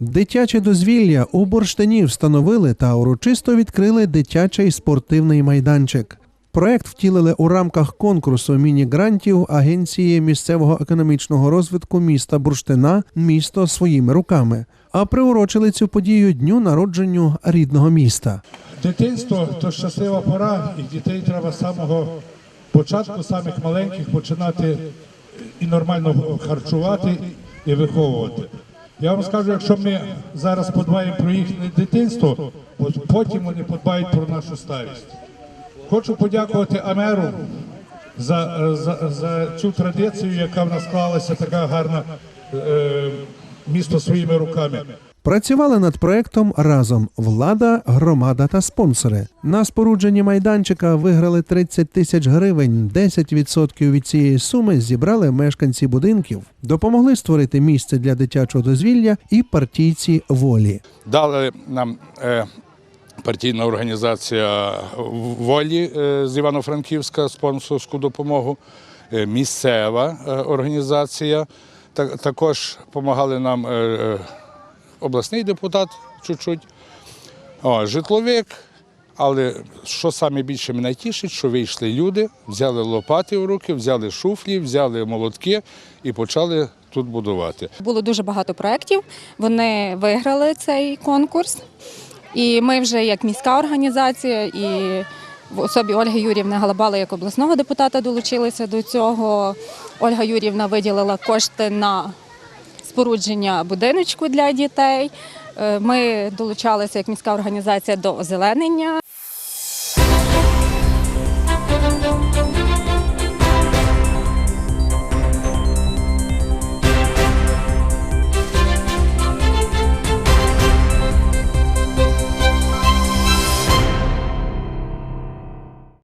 Дитяче дозвілля у Бурштині встановили та урочисто відкрили дитячий спортивний майданчик. Проект втілили у рамках конкурсу міні-грантів Агенції місцевого економічного розвитку міста Бурштина Місто своїми руками. А приурочили цю подію дню народженню рідного міста. Дитинство то щаслива пора, і дітей треба з самого початку, самих маленьких, починати і нормально харчувати і виховувати. Я вам скажу, якщо ми зараз подбаємо про їхнє дитинство, потім вони подбають про нашу старість. Хочу подякувати Амеру за, за, за цю традицію, яка в нас склалася така гарна е, місто своїми руками. Працювали над проектом разом влада, громада та спонсори. На спорудженні майданчика виграли 30 тисяч гривень. 10% від цієї суми зібрали мешканці будинків, допомогли створити місце для дитячого дозвілля і партійці волі. Дали нам е, партійна організація волі е, з Івано-Франківська спонсорську допомогу, е, місцева е, організація. та- також допомагали нам обласний депутат чуть-чуть, житловик. Але що саме більше мене тішить, що вийшли люди, взяли лопати в руки, взяли шуфлі, взяли молотки і почали тут будувати. Було дуже багато проєктів. Вони виграли цей конкурс. І ми вже як міська організація і в особі Ольги Юрівни Галабали як обласного депутата долучилися до цього. Ольга Юрівна виділила кошти на спорудження будиночку для дітей. Е, Ми долучалися як міська організація до озеленення.